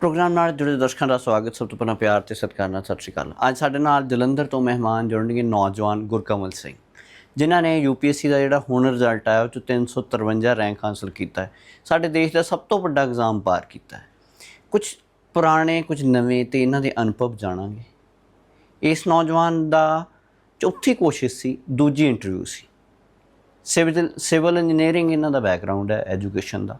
Programme ਨਾਲ ਜੁੜੇ ਦਰਸ਼ਕਾਂ ਦਾ ਸਵਾਗਤ, ਸਭ ਤੋਂ ਪਹਿਲਾਂ ਪਿਆਰ ਤੇ ਸਤਿਕਾਰ ਨਾਲ ਸਤਿ ਸ਼੍ਰੀ ਅਕਾਲ। ਅੱਜ ਸਾਡੇ ਨਾਲ ਜਲੰਧਰ ਤੋਂ ਮਹਿਮਾਨ ਜੁੜਨਗੇ ਨੌਜਵਾਨ ਗੁਰਕਮਲ ਸਿੰਘ, ਜਿਨ੍ਹਾਂ ਨੇ ਯੂਪੀਐਸਸੀ ਦਾ ਜਿਹੜਾ ਹੁਣ ਰਿਜ਼ਲਟ ਆਇਆ, ਉਹ 'ਚ 353 ਰੈਂਕ ਹਾਸਲ ਕੀਤਾ ਹੈ। ਸਾਡੇ ਦੇਸ਼ ਦਾ ਸਭ ਤੋਂ ਵੱਡਾ ਐਗਜ਼ਾਮ ਪਾਰ ਕੀਤਾ ਹੈ। ਕੁਝ ਪੁਰਾਣੇ, ਕੁਝ ਨਵੇਂ ਤੇ ਇਹਨਾਂ ਦੇ ਅਨੁਭਵ ਜਾਣਾਂਗੇ। ਇਸ ਨੌਜਵਾਨ ਦਾ ਚੌਥੀ ਕੋਸ਼ਿਸ਼ ਸੀ, ਦੂਜੀ ਇੰਟਰਵਿਊ ਸੀ। ਸਿਵਲ ਸਿਵਲ ਇੰਜੀਨੀਅਰਿੰਗ ਇਹਨਾਂ ਦਾ ਬੈਕਗ੍ਰਾਉਂਡ ਹੈ ਐਜੂਕੇਸ਼ਨ ਦਾ।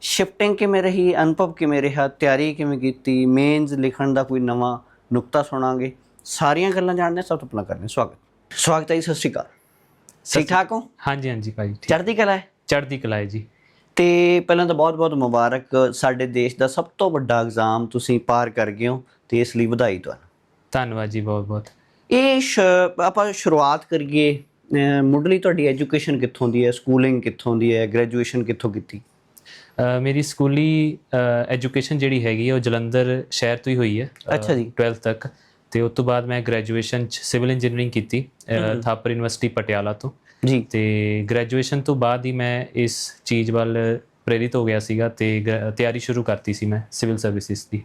ਸ਼ਿਫਟਿੰਗ ਕਿਵੇਂ ਰਹੀ ਅਨੁਭਵ ਕਿਵੇਂ ਰਿਹਾ ਤਿਆਰੀ ਕਿਵੇਂ ਕੀਤੀ ਮੇਨਸ ਲਿਖਣ ਦਾ ਕੋਈ ਨਵਾਂ ਨੁਕਤਾ ਸੁਣਾਂਗੇ। ਸਾਰੀਆਂ ਗੱਲਾਂ ਜਾਣਦੇ। ਸਭ ਤੋਂ ਪਹਿਲਾਂ ਕਰਦੇ ਹਾਂ ਸਵਾਗਤ। ਸਵਾਗਤ ਹੈ ਜੀ ਸਤਿ ਸ਼੍ਰੀ ਅਕਾਲ। ਠੀਕ ਠਾਕ ਹੋ? ਹਾਂਜੀ ਹਾਂਜੀ ਭਾਈ ਠੀਕ। ਚੜ੍ਹਦੀ ਕਲਾ ਹੈ? ਚੜ੍ਹਦੀ ਕਲਾ ਹੈ ਜੀ। ਤੇ ਪਹਿਲਾਂ ਤਾਂ ਬਹੁਤ-ਬਹੁਤ ਮੁਬਾਰਕ ਸਾਡੇ ਦੇਸ਼ ਦਾ ਸਭ ਤੋਂ ਵੱਡਾ ਐਗਜ਼ਾਮ ਤੁਸੀਂ ਪਾਰ ਕਰ ਗਏ ਹੋ ਤੇ ਇਸ ਲਈ ਵਧਾਈ ਤੁਹਾਨੂੰ। ਧੰਨਵਾਦ ਜੀ ਬਹੁਤ ਬਹੁਤ ਇਹ ਸ਼- ਆਪਾਂ ਸ਼ੁਰੂਆਤ ਕਰੀਏ ਅਹ ਮੁੱਢਲੀ ਤੁਹਾਡੀ ਐਜੂਕੇਸ਼ਨ ਕਿੱਥੋਂ ਦੀ ਹੈ ਸਕੂਲਿੰਗ ਕਿੱਥੋਂ ਦੀ ਹੈ ਗ੍ਰੈਜੂਏਸ਼ਨ ਕਿੱਥੋਂ ਕੀਤੀ? ਮੇਰੀ ਸਕੂਲੀ ਐਜੂਕੇਸ਼ਨ ਜਿਹੜੀ ਹੈਗੀ ਹੈ ਉਹ ਜਲੰਧਰ ਸ਼ਹਿਰ ਤੋਂ ਹੀ ਹੋਈ ਹੈ ਅੱਛਾ ਜੀ। 12th ਤੱਕ। ਤੇ ਉਸ ਤੋਂ ਬਾਅਦ ਮੈਂ ਗ੍ਰੈਜੂਏਸ਼ਨ ਚ ਸਿਵਲ ਇੰਜੀਨੀਅਰਿੰਗ ਕੀਤੀ ਥਾਪਰ ਯੂਨੀਵਰਸਿਟੀ ਪਟਿਆਲਾ ਤੋਂ। ਜੀ। ਤੇ ਗ੍ਰੈਜੂਏਸ਼ਨ ਤੋਂ ਬਾਅਦ ਹੀ ਮੈਂ ਇਸ ਚੀਜ਼ ਵੱਲ ਪ੍ਰੇਰਿਤ ਹੋ ਗਿਆ ਸੀਗਾ ਤੇ ਤਿਆਰੀ ਸ਼ੁਰੂ ਕਰਤੀ ਸੀ ਮੈਂ ਸਿਵਲ ਸਰਵਿਸਿਜ਼ ਦੀ।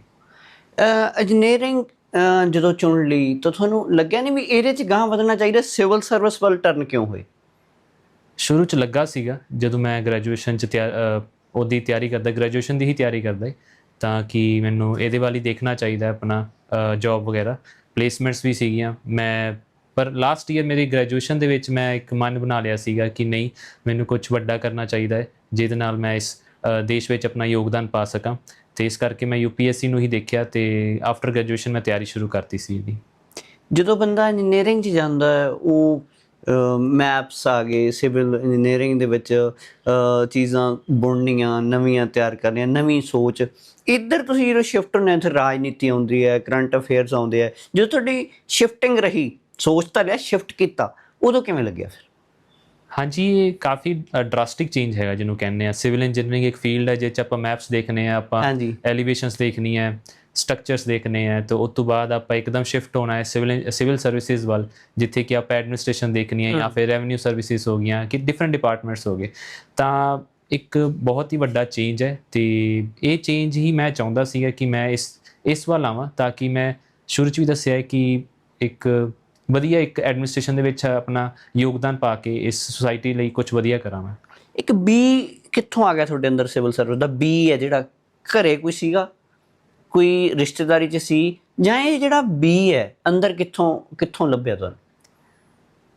ਇੰਜੀਨੀਅਰਿੰਗ ਜਦੋਂ ਚੁਣ ਲਈ ਤਾਂ ਤੁਹਾਨੂੰ ਲੱਗਿਆ ਨਹੀਂ ਵੀ ਇਹਦੇ ਚ ਗਾਂ ਵਧਣਾ ਚਾਹੀਦਾ? ਸਿਵਲ ਸਰਵਿਸ ਵੱਲ ਟਰਨ ਕਿਉਂ ਹੋਏ? ਸ਼ੁਰੂ ਚ ਲੱਗਾ ਸੀਗਾ ਜਦੋਂ ਮੈਂ ਗ੍ਰੈਜੂਏਸ਼ਨ ਚ ਉਹਦੀ ਤਿਆਰੀ ਕਰਦਾ ਗ੍ਰੈਜੂਏਸ਼ਨ ਦੀ ਹੀ ਤਿਆਰੀ ਕਰਦਾ ਤਾਂ ਕਿ ਮੈਨੂੰ ਇਹਦੇ ਵੱਲ ਹੀ ਦੇਖਣਾ ਚਾਹੀਦਾ ਆਪਣਾ ਜੌਬ ਵਗੈਰਾ। ਪਲੇਸਮੈਂਟਸ ਵੀ ਸੀਗੀਆਂ, ਮੈਂ, ਪਰ ਲਾਸਟ ਈਅਰ ਮੇਰੀ ਗ੍ਰੈਜੂਏਸ਼ਨ ਦੇ ਵਿੱਚ ਮੈਂ ਇੱਕ ਮਨ ਬਣਾ ਲਿਆ ਸੀਗਾ ਕਿ ਨਹੀਂ, ਮੈਨੂੰ ਕੁਝ ਵੱਡਾ ਕਰਨਾ ਚਾਹੀਦਾ ਹੈ, ਜਿਹਦੇ ਨਾਲ ਮੈਂ ਇਸ ਦੇਸ਼ ਵਿੱਚ ਆਪਣਾ ਯੋਗਦਾਨ ਪਾ ਸਕਾਂ। ਤੇ ਇਸ ਕਰਕੇ ਮੈਂ ਯੂਪੀਐਸਸੀ ਨੂੰ ਹੀ ਦੇਖਿਆ ਤੇ ਆਫਟਰ ਗ੍ਰੈਜੂਏਸ਼ਨ ਮੈਂ ਤਿਆਰੀ ਸ਼ੁਰੂ ਕਰਤੀ ਸੀ ਇਹਦੀ। ਜਦੋਂ ਬੰਦਾ ਇੰਜੀਨੀਅਰਿੰਗ 'ਚ ਜਾਂਦਾ ਹੈ, ਉਹ ਮੈਪਸ ਆ ਗਏ ਸਿਵਲ ਇੰਜੀਨੀਅਰਿੰਗ ਦੇ ਵਿੱਚ ਚੀਜ਼ਾਂ ਬੁਣਨੀਆਂ ਨਵੀਆਂ ਤਿਆਰ ਕਰਨੀਆਂ ਨਵੀਂ ਸੋਚ। ਇੱਧਰ ਤੁਸੀਂ ਜਦੋਂ ਸ਼ਿਫਟ ਹੁੰਦੇ ਹੋ ਰਾਜਨੀਤੀ ਆਉਂਦੀ ਹੈ ਕਰੰਟ ਅਫੇਅਰਸ ਆਉਂਦੇ ਆ ਜਦੋਂ ਤੁਹਾਡੀ ਸ਼ਿਫਟਿੰਗ ਰਹੀ ਸੋਚ ਤਾਂ ਲਿਆ ਸ਼ਿਫਟ ਕੀਤਾ ਉਦੋਂ ਕਿਵੇਂ ਲੱਗਿਆ ਫਿਰ? ਹਾਂਜੀ ਇਹ ਕਾਫੀ ਡਰਾਸਟਿਕ ਚੇਂਜ ਹੈਗਾ ਜਿਹਨੂੰ ਕਹਿੰਦੇ ਆ। ਸਿਵਲ ਇੰਜੀਨੀਅਰਿੰਗ ਇੱਕ ਫੀਲਡ ਹੈ ਜਿਸ 'ਚ ਆਪਾਂ ਮੈਪਸ ਦੇਖਨੇ ਆ ਆਪਾਂ ਐਲੀਵੇਸ਼ਨਸ ਦੇਖਣੀ ਹੈ ਸਟਰਕਚਰਸ ਦੇਖਨੇ ਆ ਤੇ ਉਸ ਤੋਂ ਬਾਅਦ ਆਪਾਂ ਇੱਕਦਮ ਸ਼ਿਫਟ ਹੋਣਾ ਹੈ ਸਿਵਲ ਸਿਵਲ ਸਰਵਿਸਿਜ਼ ਵੱਲ ਜਿੱਥੇ ਕਿ ਆਪਾਂ ਐਡਮਿਨਿਸਟ੍ਰੇਸ਼ਨ ਦੇਖਣੀ ਹੈ ਜਾਂ ਫਿਰ ਰੈਵਨਿਊ ਸਰਵਿਸਿਜ਼ ਹੋ ਗਈਆਂ ਕਿ ਡਿਫਰੈਂਟ ਡਿਪਾਰਟਮੈਂਟਸ ਹੋ ਗਏ। ਤਾਂ ਇੱਕ ਬਹੁਤ ਹੀ ਵੱਡਾ ਚੇਂਜ ਹੈ ਤੇ ਇਹ ਚੇਂਜ ਹੀ ਮੈਂ ਚਾਹੁੰਦਾ ਸੀਗਾ ਕਿ ਮੈਂ ਇਸ ਇਸ ਵੱਲ ਆਵਾਂ ਤਾਂ ਕਿ ਮੈਂ ਸ਼ੁਰੂ 'ਚ ਵੀ ਦੱਸਿਆ ਕਿ ਇੱਕ ਵਧੀਆ ਇੱਕ ਐਡਮਿਨਿਸਟ੍ਰੇਸ਼ਨ ਦੇ ਵਿੱਚ ਆਪਣਾ ਯੋਗਦਾਨ ਪਾ ਕੇ ਇਸ ਸੁਸਾਇਟੀ ਲਈ ਕੁਝ ਵਧੀਆ ਕਰਾਂ ਮੈਂ ਇੱਕ ਬੀ ਕਿੱਥੋਂ ਆ ਗਿਆ ਤੁਹਾਡੇ ਅੰਦਰ ਸਿਵਲ ਸਰਵਿਸ ਦਾ? ਬੀ ਹੈ ਜਿਹੜਾ ਘਰੇ ਕੋਈ ਸੀਗਾ? ਕੋਈ ਰਿਸ਼ਤੇਦਾਰੀ 'ਚ ਸੀ ਜਾਂ ਇਹ ਜਿਹੜਾ ਬੀ ਹੈ ਅੰਦਰ ਕਿੱਥੋਂ ਕਿੱਥੋਂ ਲੱਭਿਆ ਤੁਹਾਨੂੰ?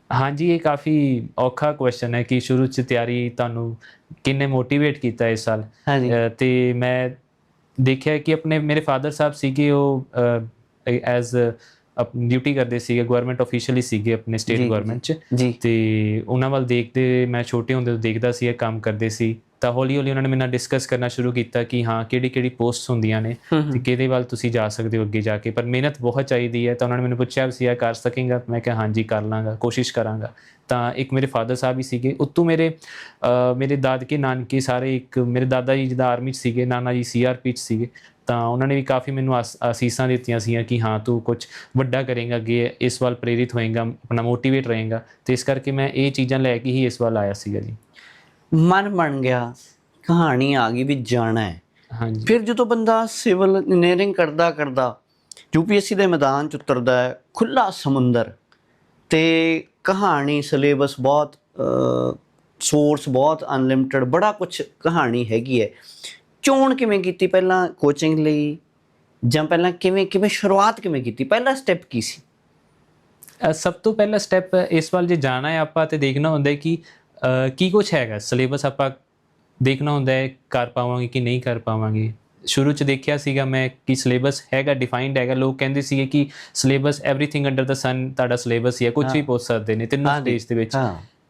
ਹਾਂਜੀ ਇਹ ਕਾਫੀ ਔਖਾ ਕੁਐਸਚਨ ਹੈ ਕਿ ਸ਼ੁਰੂ ਚ ਤਿਆਰੀ ਤੁਹਾਨੂੰ ਕਿੰਨੇ ਮੋਟੀਵੇਟ ਕੀਤਾ ਇਸ ਸਾਲ? ਤੇ ਮੈਂ ਦੇਖਿਆ ਕਿ ਆਪਣੇ ਮੇਰੇ ਫਾਦਰ ਸਾਹਿਬ ਸੀਗੇ ਉਹ ਐਜ਼ ਡਿਊਟੀ ਕਰਦੇ ਸੀਗੇ ਗਵਰਨਮੈਂਟ ਅਫੀਸ਼ੀਅਲੀ ਸੀਗੇ ਆਪਣੇ ਸਟੇਟ। ਗਵਰਨਮੈਂਟ ਚ। ਤੇ ਉਹਨਾਂ ਵੱਲ ਦੇਖਦੇ ਮੈਂ ਛੋਟੇ ਹੁੰਦੇ ਤੋਂ ਦੇਖਦਾ ਸੀ ਇਹ ਕੰਮ ਕਰਦੇ ਸੀ। ਤਾਂ ਹੌਲੀ ਹੌਲੀ ਉਹਨਾਂ ਨੇ ਮੇਰੇ ਨਾਲ ਡਿਸਕਸ ਕਰਨਾ ਸ਼ੁਰੂ ਕੀਤਾ ਕਿ ਹਾਂ ਕਿਹੜੀ ਕਿਹੜੀ ਪੋਸਟਸ ਹੁੰਦੀਆਂ ਨੇ ਤੇ ਕਿਹਦੇ ਵੱਲ ਤੁਸੀਂ ਜਾ ਸਕਦੇ ਹੋ ਅੱਗੇ ਜਾ ਕੇ। ਪਰ ਮਿਹਨਤ ਬਹੁਤ ਚਾਹੀਦੀ ਹੈ ਤਾਂ ਉਹਨਾਂ ਨੇ ਮੈਨੂੰ ਪੁੱਛਿਆ ਸੀ ਇਹ ਕਰ ਸਕੇਗਾ? ਮੈਂ ਕਿਹਾ ਹਾਂਜੀ ਕਰ ਲਾਂਗਾ ਕੋਸ਼ਿਸ਼ ਕਰਾਂਗਾ। ਤਾਂ ਇੱਕ ਮੇਰੇ ਫਾਦਰ ਸਾਹਿਬ ਹੀ ਸੀਗੇ ਉੱਤੋਂ ਮੇਰੇ ਮੇਰੇ ਦਾਦਕੇ ਨਾਨਕੇ ਸਾਰੇ ਇੱਕ ਮੇਰੇ ਦਾਦਾ ਜੀ ਜਿਹਦਾ ਆਰਮੀ 'ਚ ਸੀਗੇ ਨਾਨਾ ਜੀ ਸੀਆਰਪੀ 'ਚ ਸੀਗੇ ਤਾਂ ਉਹਨਾਂ ਨੇ ਵੀ ਕਾਫੀ ਮੈਨੂੰ ਆਸ- ਅਸੀਸਾਂ ਦਿੱਤੀਆਂ ਸੀਗੀਆਂ ਕਿ ਹਾਂ ਤੂੰ ਕੁਝ ਵੱਡਾ ਕਰੇਗਾ ਅੱਗੇ ਇਸ ਵੱਲ ਪ੍ਰੇਰਿਤ ਹੋਏਗਾ ਆਪਣਾ ਮੋਟੀਵੇਟ ਰਹੇਗਾ। ਤੇ ਇਸ ਕਰਕੇ ਮੈਂ ਇਹ ਚੀਜ਼ਾਂ ਲੈ ਕੇ ਹੀ ਇਸ ਵੱਲ ਆਇਆ ਸੀਗਾ ਜੀ। ਮਨ ਬਣ ਗਿਆ ਕਹਾਣੀ ਆ ਗਈ ਵੀ ਜਾਣਾ ਹੈ। ਹਾਂਜੀ। ਫਿਰ ਜਦੋਂ ਬੰਦਾ ਸਿਵਲ ਇੰਜੀਨੀਅਰਿੰਗ ਕਰਦਾ ਕਰਦਾ ਯੂਪੀਐਸਸੀ ਦੇ ਮੈਦਾਨ ਚ ਉਤਰਦਾ ਹੈ ਖੁੱਲਾ ਸਮੁੰਦਰ ਤੇ ਕਹਾਣੀ ਸਿਲੇਬਸ ਬਹੁਤ ਸੋਰਸ ਬਹੁਤ ਅਨਲਿਮਿਟਿਡ ਬੜਾ ਕੁਝ ਕਹਾਣੀ ਹੈਗੀ ਹੈ। ਚੋਣ ਕਿਵੇਂ ਕੀਤੀ ਪਹਿਲਾਂ ਕੋਚਿੰਗ ਲਈ? ਜਾਂ ਪਹਿਲਾਂ ਕਿਵੇਂ ਕਿਵੇਂ ਸ਼ੁਰੂਆਤ ਕਿਵੇਂ ਕੀਤੀ? ਪਹਿਲਾ ਸਟੈਪ ਕੀ ਸੀ? ਸਭ ਤੋਂ ਪਹਿਲਾ ਸਟੈਪ ਇਸ ਵੱਲ ਜੇ ਜਾਣਾ ਹੈ ਆਪਾਂ ਤੇ ਦੇਖਣਾ ਹੁੰਦਾ ਹੈ ਕਿ ਕੀ ਕੁਝ ਹੈਗਾ? ਸਿਲੇਬਸ ਆਪਾਂ ਦੇਖਣਾ ਹੁੰਦਾ ਹੈ ਕਰ ਪਾਵਾਂਗੇ ਕਿ ਨਹੀਂ ਕਰ ਪਾਵਾਂਗੇ। ਸ਼ੁਰੂ ਚ ਦੇਖਿਆ ਸੀਗਾ ਮੈਂ ਕਿ ਸਿਲੇਬਸ ਹੈਗਾ ਡਿਫਾਈਨਡ ਹੈਗਾ। ਲੋਕ ਕਹਿੰਦੇ ਸੀਗੇ ਕਿ syllabus everything under the sun ਤੁਹਾਡਾ ਸਿਲੇਬਸ ਹੀ ਹੈ ਕੁਝ ਵੀ ਪੁੱਛ ਸਕਦੇ ਨੇ ਤਿੰਨੋਂ। ਸਟੇਜ ਦੇ ਵਿੱਚ।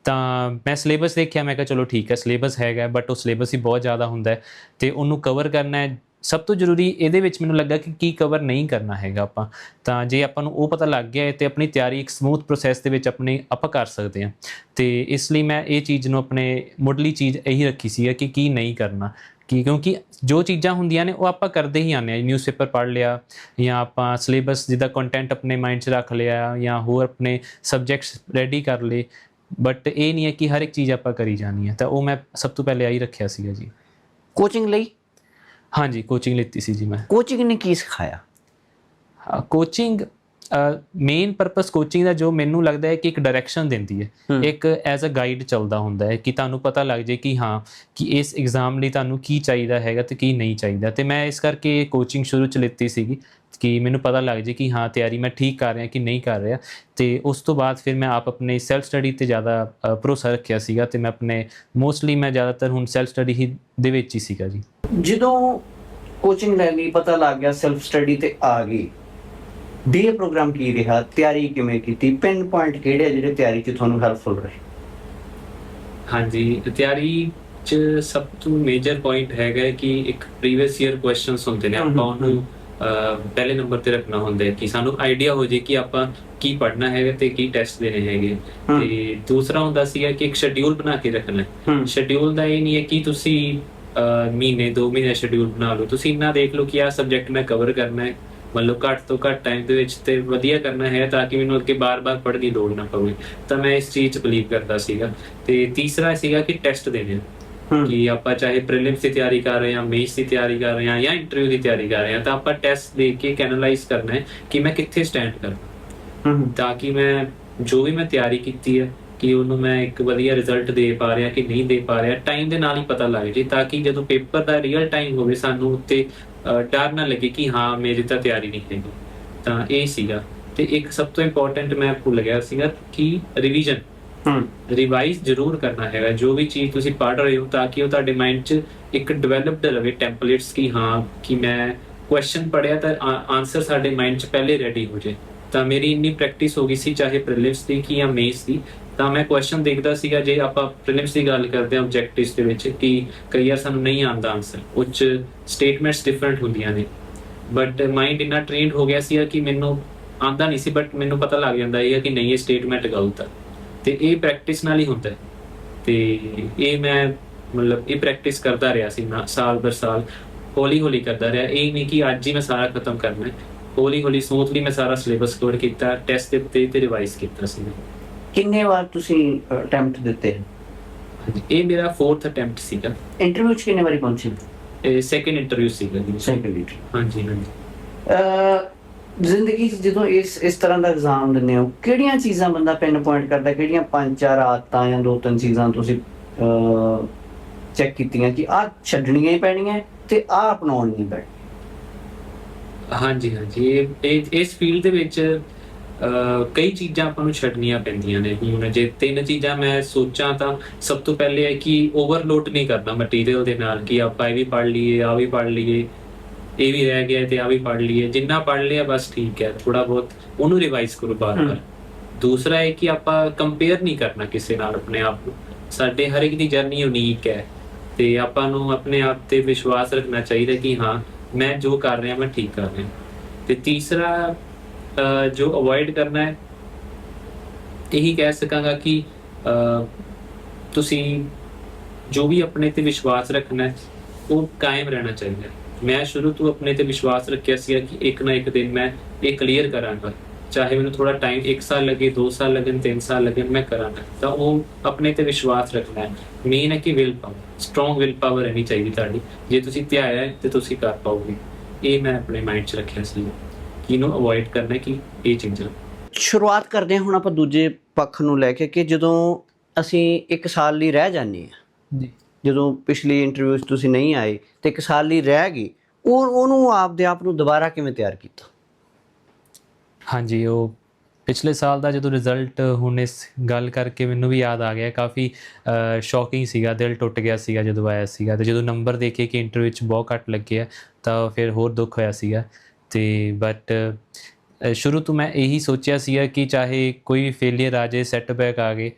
ਤਾਂ ਮੈਂ ਸਿਲੇਬਸ ਦੇਖਿਆ ਮੈਂ ਕਿਹਾ ਚਲੋ ਠੀਕ ਹੈ ਸਿਲੇਬਸ ਹੈਗਾ ਬਟ ਉਹ ਸਿਲੇਬਸ ਹੀ ਬਹੁਤ ਜ਼ਿਆਦਾ ਹੁੰਦਾ ਹੈ ਤੇ ਉਹਨੂੰ ਕਵਰ ਕਰਨਾ ਹੈ। ਸਭ ਤੋਂ ਜ਼ਰੂਰੀ ਇਹਦੇ ਵਿੱਚ ਮੈਨੂੰ ਲੱਗਾ ਕਿ ਕੀ ਕਵਰ ਨਹੀਂ ਕਰਨਾ ਹੈਗਾ ਆਪਾਂ। ਤਾਂ ਜੇ ਆਪਾਂ ਨੂੰ ਉਹ ਪਤਾ ਲੱਗ ਗਿਆ ਹੈ ਤੇ ਆਪਣੀ ਤਿਆਰੀ ਇੱਕ ਸਮੂਥ ਪ੍ਰੋਸੈਸ ਦੇ ਵਿੱਚ ਆਪਣੇ ਆਪਾਂ ਕਰ ਸਕਦੇ ਹਾਂ। ਤੇ ਇਸ ਲਈ ਮੈਂ ਇਹ ਚੀਜ਼ ਨੂੰ ਆਪਣੇ ਮੁੱਢਲੀ ਚੀਜ਼ ਇਹੀ ਰੱਖੀ ਸੀ ਕਿ ਕੀ ਨਹੀਂ ਕਰਨਾ। ਕਿ ਕਿਉਂਕਿ ਜੋ ਚੀਜ਼ਾਂ ਹੁੰਦੀਆਂ ਨੇ ਉਹ ਆਪਾਂ ਕਰਦੇ ਹੀ ਆਨੇ ਆ ਨਿਊਜ਼ਪੇਪਰ ਪੜ੍ਹ ਲਿਆ ਜਾਂ ਆਪਾਂ ਸਿਲੇਬਸ ਜਿਹਦਾ ਕੰਟੈਂਟ ਆਪਣੇ ਮਾਈਂਡ 'ਚ ਰੱਖ ਲਿਆ ਜਾਂ ਹੋਰ ਆਪਣੇ ਸਬਜੈਕਟਸ ਰੈਡੀ ਕਰ ਲਏ। ਬਟ ਇਹ ਨਹੀਂ ਹੈ ਕਿ ਹਰ ਇੱਕ ਚੀਜ਼ ਆਪਾਂ ਕਰੀ ਜਾਣੀ ਹੈ। ਤਾਂ ਉਹ ਮੈਂ ਸਭ ਤੋਂ ਪਹਿਲੇ ਆਹੀ ਰੱਖਿਆ ਸੀਗਾ ਜੀ। ਕੋਚਿੰਗ ਲਈ ਹਾਂਜੀ ਕੋਚਿੰਗ ਲਿੱਤੀ ਸੀ ਜੀ ਮੈਂ। ਕੋਚਿੰਗ ਨੇ ਕੀ ਸਿਖਾਇਆ? ਕੋਚਿੰਗ ਮੇਨ ਪਰਪਸ ਕੋਚਿੰਗ ਦਾ ਜੋ ਮੈਨੂੰ ਲੱਗਦਾ ਹੈ ਕਿ ਇੱਕ ਡਾਇਰੈਕਸ਼ਨ ਦਿੰਦੀ ਹੈ। ਇੱਕ ਐਜ਼ ਅ ਗਾਈਡ ਚੱਲਦਾ ਹੁੰਦਾ ਹੈ ਕਿ ਤੁਹਾਨੂੰ ਪਤਾ ਲੱਗ ਜੇ ਕਿ ਹਾਂ ਕਿ ਇਸ ਐਗਜ਼ਾਮ ਲਈ ਤੁਹਾਨੂੰ ਕੀ ਚਾਹੀਦਾ ਹੈਗਾ ਤੇ ਕੀ ਨਹੀਂ ਚਾਹੀਦਾ। ਤੇ ਮੈਂ ਇਸ ਕਰਕੇ ਕੋਚਿੰਗ ਸ਼ੁਰੂ ਚ ਲਿੱਤੀ ਸੀਗੀ ਕਿ ਮੈਨੂੰ ਪਤਾ ਲੱਗ ਜੇ ਕਿ ਹਾਂ ਤਿਆਰੀ ਮੈਂ ਠੀਕ ਕਰ ਰਿਹਾ ਕਿ ਨਹੀਂ ਕਰ ਰਿਹਾ। ਤੇ ਉਸ ਤੋਂ ਬਾਅਦ ਫਿਰ ਮੈਂ ਆਪ ਆਪਣੇ ਸੈਲਫ ਸਟੱਡੀ ਤੇ ਜ਼ਿਆਦਾ ਭਰੋਸਾ ਰੱਖਿਆ ਸੀਗਾ ਤੇ ਮੈਂ ਆਪਣੇ ਮੋਸਟਲੀ ਮੈਂ ਜ਼ਿਆਦਾਤਰ ਹੁਣ ਸੈਲਫ ਸਟੱਡੀ ਹੀ ਦੇ ਵਿੱਚ ਹੀ ਸੀਗਾ ਜੀ। ਜਦੋਂ ਕੋਚਿੰਗ ਲੈ ਲਈ ਪਤਾ ਲੱਗ ਗਿਆ ਸੈਲਫ ਸਟੱਡੀ ਤੇ ਆ ਗਈ। ਡੇ ਪ੍ਰੋਗਰਾਮ ਕੀ ਰਿਹਾ? ਤਿਆਰੀ ਕਿਵੇਂ ਕੀਤੀ? ਪਿਨ ਪੁਆਇੰਟ ਕਿਹੜੇ ਆ ਜਿਹੜੇ ਤਿਆਰੀ 'ਚ ਤੁਹਾਨੂੰ ਹੈਲਪਫੁਲ ਰਹੇ? ਹਾਂਜੀ ਤਿਆਰੀ ਚ ਸਭ ਤੋਂ ਮੇਜਰ ਪੁਆਇੰਟ ਹੈਗਾ ਕਿ ਇੱਕ ਪ੍ਰੀਵੀਅਸ ਈਅਰ ਕੁਐਸਚਨਸ ਹੁੰਦੇ ਨੇ। ਆਪਾਂ ਉਹਨੂੰ ਪਹਿਲੇ ਨੰਬਰ ਤੇ ਰੱਖਣਾ ਹੁੰਦਾ ਹੈ ਕਿ ਸਾਨੂੰ ਆਈਡੀਆ ਹੋ ਜੇ ਕਿ ਆਪਾਂ ਕੀ ਪੜ੍ਹਨਾ ਹੈਗਾ ਤੇ ਕੀ ਟੈਸਟ ਦੇਣੇ ਹੈਗੇ। ਤੇ ਦੂਸਰਾ ਹੁੰਦਾ ਸੀਗਾ ਕਿ ਇੱਕ ਸ਼ਡਿਊਲ ਬਣਾ ਕੇ ਰੱਖਣਾ ਸ਼ਡਿਊਲ ਦਾ ਇਹ ਨਹੀਂ ਹੈ ਕਿ ਤੁਸੀਂ ਮਹੀਨੇ ਦੋ ਮਹੀਨੇ ਸ਼ਡਿਊਲ ਬਣਾ ਲਓ। ਤੁਸੀਂ ਇੰਨਾ ਦੇਖ ਲਓ ਕਿ ਆਹ ਸਬਜੈਕਟ ਮੈਂ ਕਵਰ ਕਰਨਾ ਹੈ। ਮਤਲਬ ਘੱਟ ਤੋਂ ਘੱਟ ਟਾਈਮ ਦੇ ਵਿੱਚ ਤੇ ਵਧੀਆ ਕਰਨਾ ਹੈ ਤਾਂ ਕਿ ਮੈਨੂੰ ਅੱਗੇ ਬਾਰ-ਬਾਰ ਪੜ੍ਹਨ ਦੀ ਲੋੜ ਨਾ ਪਵੇ। ਤਾਂ ਮੈਂ ਇਸ ਚੀਜ਼ 'ਚ ਬਲੀਵ ਕਰਦਾ ਸੀਗਾ। ਤੇ ਤੀਸਰਾ ਸੀਗਾ ਕਿ ਟੈਸਟ ਦੇਣੇ ਕਿ ਆਪਾਂ ਚਾਹੇ ਪ੍ਰੀਲਿਮਸ ਦੀ ਤਿਆਰੀ ਕਰ ਰਹੇ ਹਾਂ ਮੇਨਸ ਦੀ ਤਿਆਰੀ ਕਰ ਰਹੇ ਹਾਂ ਜਾਂ ਇੰਟਰਵਿਊ ਦੀ ਤਿਆਰੀ ਕਰ ਰਹੇ ਹਾਂ ਤਾਂ ਆਪਾਂ ਟੈਸਟ ਦੇ ਕੇ ਐਨਾਲਾਈਜ਼ ਕਰਨਾ ਹੈ ਕਿ ਮੈਂ ਕਿੱਥੇ ਸਟੈਂਡ ਕਰਾਂ। ਹੂੰ। ਤਾਂ ਕਿ ਮੈਂ ਜੋ ਵੀ ਮੈਂ ਤਿਆਰੀ ਕੀਤੀ ਹੈ ਕਿ ਉਹਨੂੰ ਮੈਂ ਇੱਕ ਵਧੀਆ ਰਿਜ਼ਲਟ ਦੇ ਪਾ ਰਿਹਾ ਕਿ ਨਹੀਂ ਦੇ ਪਾ ਰਿਹਾ ਟਾਈਮ ਦੇ ਨਾਲ ਹੀ ਪਤਾ ਲੱਗ ਜੇ ਤਾਂ ਕਿ ਜਦੋਂ ਪੇਪਰ ਦਾ ਰੀਅਲ ਟਾਈਮ ਹੋਵੇ ਸਾਨੂੰ ਉੱਤੇ ਡਰ ਨਾ ਲੱਗੇ ਕਿ ਹਾਂ ਮੇਰੀ ਤਾਂ ਤਿਆਰੀ ਨਹੀਂ ਹੈਗੀ। ਤਾਂ ਇਹ ਸੀਗਾ। ਤੇ ਇੱਕ ਸਭ ਤੋਂ ਇੰਪੋਰਟੈਂਟ ਮੈਂ ਭੁੱਲ ਗਿਆ ਸੀਗਾ ਕਿ ਰਿਵੀਜ਼ਨ ਹੂੰ। ਰਿਵਾਈਜ਼ ਜ਼ਰੂਰ ਕਰਨਾ ਹੈਗਾ। ਜੋ ਵੀ ਚੀਜ਼ ਤੁਸੀਂ ਪੜ੍ਹ ਰਹੇ ਹੋ ਤਾਂ ਕਿ ਉਹ ਤੁਹਾਡੇ ਮਾਈਂਡ 'ਚ ਇੱਕ ਡਿਵੈਲਪਡ ਰਵੇ ਟੈਂਪਲੇਟਸ ਕਿ ਹਾਂ ਕਿ ਮੈਂ ਕੁਐਸਚਨ ਪੜਿਆ ਤਾਂ ਆਨਸਰ ਸਾਡੇ ਮਾਈਂਡ 'ਚ ਪਹਿਲੇ ਰੈਡੀ ਹੋ ਜਾਏ। ਤਾਂ ਮੇਰੀ ਇੰਨੀ ਪ੍ਰੈਕਟਿਸ ਹੋ ਗਈ ਸੀ ਚਾਹੇ ਪ੍ਰੀਲਿਮਸ ਦੀ ਕੀ ਜਾਂ ਮੇਨਸ ਦੀ ਤਾਂ ਮੈਂ ਕੁਐਸਚਨ ਦੇਖਦਾ ਸੀਗਾ, ਜੇ ਆਪਾਂ ਪ੍ਰੀਲਿਮਸ ਦੀ ਗੱਲ ਕਰਦੇ ਹਾਂ ਆਬਜੈਕਟਿਵਸ ਦੇ ਵਿੱਚ, ਕਿ ਕਈ ਵਾਰ ਸਾਨੂੰ ਨਹੀਂ ਆਉਂਦਾ ਆਨਸਰ ਉੱਚ ਸਟੇਟਮੈਂਟਸ ਡਿਫਰੈਂਟ ਹੁੰਦੀਆਂ ਨੇ। ਬਟ ਮਾਈਂਡ ਇੰਨਾ ਟ੍ਰੇਨਡ ਹੋ ਗਿਆ ਸੀ ਕਿ ਮੈਨੂੰ ਆਂਦਾ ਨਹੀਂ ਸੀ ਬਟ ਮੈਨੂੰ ਪਤਾ ਲੱਗ ਜਾਂਦਾ ਇਹ ਕਿ ਨਹੀਂ, ਇਹ ਸਟੇਟਮੈਂਟ ਗਲਤ ਹੈ ਤੇ ਇਹ ਪ੍ਰੈਕਟਿਸ ਨਾਲ ਹੀ ਹੁੰਦਾ ਹੈ। ਤੇ ਇਹ ਮੈਂ ਮਤਲਬ ਇਹ ਪ੍ਰੈਕਟਿਸ ਕਰਦਾ ਰਿਹਾ ਸੀ ਨਾ, ਸਾਲ ਬਰ ਸਾਲ ਹੌਲੀ ਹੌਲੀ ਕਰਦਾ ਰਿਹਾ। ਇਹ ਨਹੀਂ ਕਿ ਅੱਜ ਹੀ ਮੈਂ ਸਾਰਾ ਖਤਮ ਕਰਨਾ ਹੈ। ਹੌਲੀ ਹੌਲੀ ਸਮੂਥਲੀ ਮੈਂ ਸਾਰਾ ਸਿਲੇਬਸ ਕਵਰ ਕੀਤਾ ਟੈਸਟ ਦਿੱਤੇ ਤੇ ਰਿਵਾਈਜ਼ ਕੀਤਾ ਸੀ ਕਿੰਨੇ ਵਾਰ ਤੁਸੀਂ ਅਟੈਂਪਟ ਦਿੱਤੇ? ਹਾਂਜੀ, ਇਹ ਮੇਰਾ 4th ਅਟੈਂਪਟ ਸੀਗਾ। ਇੰਟਰਵਿਊ 'ਚ ਕਿੰਨੇ ਵਾਰੀ ਪਹੁੰਚੇ? ਇਹ ਸੈਕੰਡ ਇੰਟਰਵਿਊ ਸੀਗਾ ਜੀ। ਸੈਕੰਡ ਹਾਂਜੀ ਹਾਂਜੀ। ਅਹ ਜ਼ਿੰਦਗੀ 'ਚ ਜਦੋਂ ਇਸ ਇਸ ਤਰ੍ਹਾਂ ਦਾ ਐਗਜ਼ਾਮ ਦਿੰਦੇ ਹੋ ਕਿਹੜੀਆਂ ਚੀਜ਼ਾਂ ਬੰਦਾ ਪਿਨ ਪੁਆਇੰਟ ਕਰਦਾ? ਕਿਹੜੀਆਂ ਪੰਜ ਚਾਰ ਆਦਤਾਂ ਜਾਂ ਦੋ ਤਿੰਨ ਚੀਜ਼ਾਂ ਤੁਸੀਂ ਚੈੱਕ ਕੀਤੀਆਂ ਕਿ ਆਹ ਛੱਡਣੀਆਂ ਹੀ ਪੈਣੀਆਂ ਤੇ ਆਹ ਅਪਣਾਉਣੀਆਂ ਪੈਣੀਆਂ? ਹਾਂਜੀ ਹਾਂਜੀ। ਇਹ ਇਸ ਫੀਲਡ ਦੇ ਵਿੱਚ ਕਈ ਚੀਜ਼ਾਂ ਆਪਾਂ ਨੂੰ ਛੱਡਣੀਆਂ ਪੈਂਦੀਆਂ ਨੇ ਹੁਣ ਜੇ ਤਿੰਨ ਚੀਜ਼ਾਂ ਮੈਂ ਸੋਚਾਂ ਤਾਂ ਸਭ ਤੋਂ ਪਹਿਲੇ ਹੈ ਕਿ ਓਵਰਲੋਡ ਨਹੀਂ ਕਰਨਾ ਮਟੀਰੀਅਲ ਦੇ ਨਾਲ ਕਿ ਆਪਾਂ ਇਹ ਵੀ ਪੜ੍ਹ ਲਈਏ ਆ ਵੀ ਪੜ੍ਹ ਲਈਏ ਇਹ ਵੀ ਰਹਿ ਗਿਆ ਤੇ ਆ ਵੀ ਪੜ੍ਹ ਲਈਏ ਜਿੰਨਾ ਪੜ੍ਹ ਲਿਆ ਬਸ ਠੀਕ ਹੈ ਥੋੜਾ ਬਹੁਤ ਉਹਨੂੰ ਰਿਵਾਈਜ਼ ਕਰੋ ਬਾਰ-ਬਾਰ। ਦੂਸਰਾ ਹੈ ਕਿ ਆਪਾਂ ਕੰਪੇਅਰ ਨਹੀਂ ਕਰਨਾ ਕਿਸੇ ਨਾਲ ਆਪਣੇ ਆਪ ਨੂੰ। ਸਾਡੇ ਹਰ ਇੱਕ ਦੀ ਜਰਨੀ ਯੂਨੀਕ ਹੈ ਤੇ ਆਪਾਂ ਨੂੰ ਆਪਣੇ ਆਪ ਤੇ ਵਿਸ਼ਵਾਸ ਰੱਖਣਾ ਚਾਹੀਦਾ ਕਿ ਹਾਂ ਮੈਂ ਜੋ ਕਰ ਰਿਹਾ ਮੈਂ ਠੀਕ ਕਰ ਰਿਹਾ। ਤੇ ਤੀਸਰਾ ਜੋ ਅਵੋਇਡ ਕਰਨਾ ਹੈ ਇਹੀ ਕਹਿ ਸਕਾਂਗਾ ਕਿ ਅਹ, ਤੁਸੀਂ ਜੋ ਵੀ ਆਪਣੇ ਤੇ ਵਿਸ਼ਵਾਸ ਰੱਖਣਾ ਹੈ ਉਹ ਕਾਇਮ ਰਹਿਣਾ ਚਾਹੀਦਾ ਮੈਂ ਸ਼ੁਰੂ ਤੋਂ ਆਪਣੇ ਤੇ ਵਿਸ਼ਵਾਸ ਰੱਖਿਆ ਸੀ ਕਿ ਇੱਕ ਨਾ ਇੱਕ ਦਿਨ ਮੈਂ ਇਹ ਕਲੀਅਰ ਕਰਾਂਗਾ। ਚਾਹੇ ਮੈਨੂੰ ਥੋੜਾ ਟਾਈਮ 1 ਸਾਲ ਲੱਗੇ 2 ਸਾਲ ਲੱਗਣ 3 ਸਾਲ ਲੱਗਣ ਮੈਂ ਕਰਾਂਗਾ। ਤਾਂ ਉਹ ਆਪਣੇ ਤੇ ਵਿਸ਼ਵਾਸ ਰੱਖਣਾ ਹੈ। ਮੇਨ ਹੈ ਕਿ will power strong will power ਰਹਿਣੀ ਚਾਹੀਦੀ ਤੁਹਾਡੀ। ਜੇ ਤੁਸੀਂ ਧਿਆਇਆ ਹੈ ਤੇ ਤੁਸੀਂ ਕਰ ਪਾਓਗੇ। ਇਹ ਮੈਂ ਆਪਣੇ ਮਾਈਂਡ 'ਚ ਰੱਖਿਆ ਸੀ ਇਹਨੂੰ ਅਵੋਇਡ ਕਰਨਾ ਕਿ ਇਹ ਚੀਜ਼ਾਂ ਸ਼ੁਰੂਆਤ ਕਰਦੇ ਹਾਂ ਹੁਣ ਆਪਾਂ ਦੂਜੇ ਪੱਖ ਨੂੰ ਲੈ ਕੇ ਕਿ ਜਦੋਂ ਅਸੀਂ ਇੱਕ ਸਾਲ ਲਈ ਰਹਿ ਜਾਂਦੇ ਹਾਂ ਜੀ। ਜਦੋਂ ਪਿਛਲੀ ਇੰਟਰਵਿਊ 'ਚ ਤੁਸੀਂ ਨਹੀਂ ਆਏ ਤੇ ਇੱਕ ਸਾਲ ਲਈ ਰਹਿ ਗਏ ਉਹ ਉਹਨੂੰ ਆਪਦੇ ਆਪ ਨੂੰ ਦੁਬਾਰਾ ਕਿਵੇਂ ਤਿਆਰ ਕੀਤਾ? ਹਾਂਜੀ ਉਹ ਪਿਛਲੇ ਸਾਲ ਦਾ ਜਦੋਂ ਰਿਜ਼ਲਟ ਹੁਣ ਇਸ ਗੱਲ ਕਰਕੇ ਮੈਨੂੰ ਵੀ ਯਾਦ ਆ ਗਿਆ ਕਾਫੀ ਸ਼ੌਕਿੰਗ ਸੀਗਾ ਦਿਲ ਟੁੱਟ ਗਿਆ ਸੀਗਾ ਜਦੋਂ ਆਇਆ ਸੀਗਾ ਤੇ ਜਦੋਂ ਨੰਬਰ ਦੇਖੇ ਕਿ ਇੰਟਰਵਿਊ ਵਿੱਚ ਬਹੁਤ ਘੱਟ ਲੱਗੇ ਆ ਤਾਂ ਫਿਰ ਹੋਰ ਦੁੱਖ ਹੋਇਆ ਸੀਗਾ। ਤੇ ਬਟ ਸ਼ੁਰੂ ਤੋਂ ਮੈਂ ਇਹੀ ਸੋਚਿਆ ਸੀਗਾ ਕਿ ਚਾਹੇ ਕੋਈ ਵੀ ਫੇਲਿਅਰ ਆ ਜਾਏ ਸੈਟਬੈਕ ਆ ਗਏ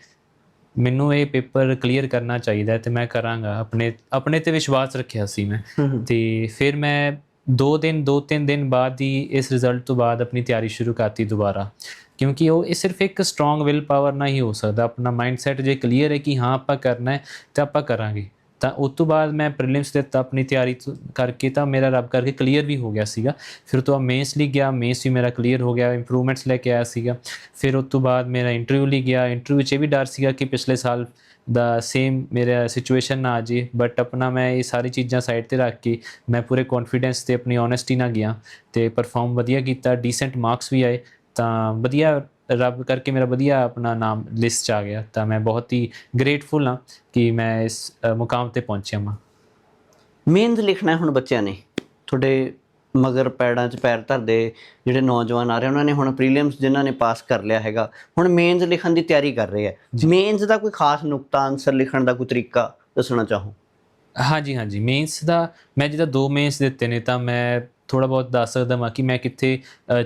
ਮੈਨੂੰ ਇਹ ਪੇਪਰ ਕਲੀਅਰ ਕਰਨਾ ਚਾਹੀਦਾ ਤੇ ਮੈਂ ਕਰਾਂਗਾ। ਆਪਣੇ ਆਪਣੇ ਤੇ ਵਿਸ਼ਵਾਸ ਰੱਖਿਆ ਸੀ ਮੈਂ। ਤੇ ਫਿਰ ਮੈਂ ਦੋ ਦਿਨ ਦੋ ਤਿੰਨ ਦਿਨ ਬਾਅਦ ਹੀ ਇਸ ਰਿਜ਼ਲਟ ਤੋਂ ਬਾਅਦ ਆਪਣੀ ਤਿਆਰੀ ਸ਼ੁਰੂ ਕਰਤੀ ਦੁਬਾਰਾ। ਕਿਉਂਕਿ ਉਹ ਇਹ ਸਿਰਫ ਇੱਕ ਸਟਰੋਂਗ ਵਿਲ ਪਾਵਰ ਨਾਲ ਹੀ ਹੋ ਸਕਦਾ। ਆਪਣਾ ਮਾਈਂਡਸੈਟ ਜੇ ਕਲੀਅਰ ਹੈ ਕਿ ਹਾਂ ਆਪਾਂ ਕਰਨਾ ਹੈ ਤਾਂ ਆਪਾਂ ਕਰਾਂਗੇ। ਤਾਂ ਉਸ ਤੋਂ ਬਾਅਦ ਮੈਂ ਪ੍ਰੀਲਿਮਸ ਦੇ ਤਾਂ ਆਪਣੀ ਤਿਆਰੀ ਤੋਂ- ਕਰਕੇ ਤਾਂ ਮੇਰਾ ਰੱਬ ਕਰਕੇ ਕਲੀਅਰ ਵੀ ਹੋ ਗਿਆ ਸੀਗਾ। ਫਿਰ ਤੋਂ ਮੇਨਸ ਲਈ ਗਿਆ ਮੇਂਸ ਵੀ ਮੇਰਾ ਕਲੀਅਰ ਹੋ ਗਿਆ ਇੰਪਰੂਵਮੈਂਟਸ ਲੈ ਕੇ ਆਇਆ ਸੀਗਾ। ਫਿਰ ਉਸ ਤੋਂ ਬਾਅਦ ਮੇਰਾ ਇੰਟਰਵਿਊ ਲਈ ਗਿਆ। ਇੰਟਰਵਿਊ 'ਚ ਇਹ ਵੀ ਡਰ ਸੀਗਾ ਕਿ ਪਿਛਲੇ ਸਾਲ ਦਾ ਸੇਮ ਮੇਰਾ ਸਿਚੁਏਸ਼ਨ ਨਾ ਆ ਜੇ ਬਟ ਆਪਣਾ ਮੈਂ ਇਹ ਸਾਰੀ ਚੀਜ਼ਾਂ ਸਾਈਡ ਤੇ ਰੱਖ ਕੇ ਮੈਂ ਪੂਰੇ ਕੌਨਫੀਡੈਂਸ ਤੇ ਆਪਣੀ ਓਨੈਸਟੀ ਨਾਲ ਗਿਆ ਤੇ ਪਰਫਾਰਮ ਵਧੀਆ ਕੀਤਾ ਡੀਸੈਂਟ ਮਾਰਕਸ ਵੀ ਆਏ ਤਾਂ ਵਧੀਆ ਰੱਬ ਕਰਕੇ ਮੇਰਾ ਵਧੀਆ ਆਪਣਾ ਨਾਮ ਲਿਸਟ 'ਚ ਆ ਗਿਆ ਤਾਂ ਮੈਂ ਬਹੁਤ ਹੀ ਗ੍ਰੇਟਫੁਲ ਹਾਂ ਕਿ ਮੈਂ ਇਸ ਮੁਕਾਮ ਤੇ ਪਹੁੰਚਿਆ ਹਾਂ ਮਿਹਨਤ ਲਿਖਣਾ ਹੁਣ ਬੱਚਿਆਂ ਨੇ। ਤੁਹਾਡੇ ਮਗਰ ਪੈੜਾਂ 'ਚ ਪੈਰ ਧਰਦੇ ਜਿਹੜੇ ਨੌਜਵਾਨ ਆ ਰਹੇ ਉਹਨਾਂ ਨੇ ਹੁਣ ਪ੍ਰੀਲੀਮਸ ਜਿਨ੍ਹਾਂ ਨੇ ਪਾਸ ਕਰ ਲਿਆ ਹੈਗਾ ਹੁਣ ਮੇਨਸ ਲਿਖਣ ਦੀ ਤਿਆਰੀ ਕਰ ਰਹੇ ਆ। ਮੇਨਸ ਦਾ ਕੋਈ ਖਾਸ ਨੁਕਤਾ ਆਨਸਰ ਲਿਖਣ ਦਾ ਕੋਈ ਤਰੀਕਾ ਦੱਸਣਾ ਚਾਹੋ? ਹਾਂਜੀ ਹਾਂਜੀ। ਮੇਨਸ ਦਾ ਮੈਂ ਜਿਹਦਾ ਦੋ ਮੇਨਸ ਦਿੱਤੇ ਨੇ ਤਾਂ ਮੈਂ ਥੋੜਾ ਬਹੁਤ ਦੱਸ ਸਕਦਾ ਹਾਂ ਕਿ ਮੈਂ ਕਿੱਥੇ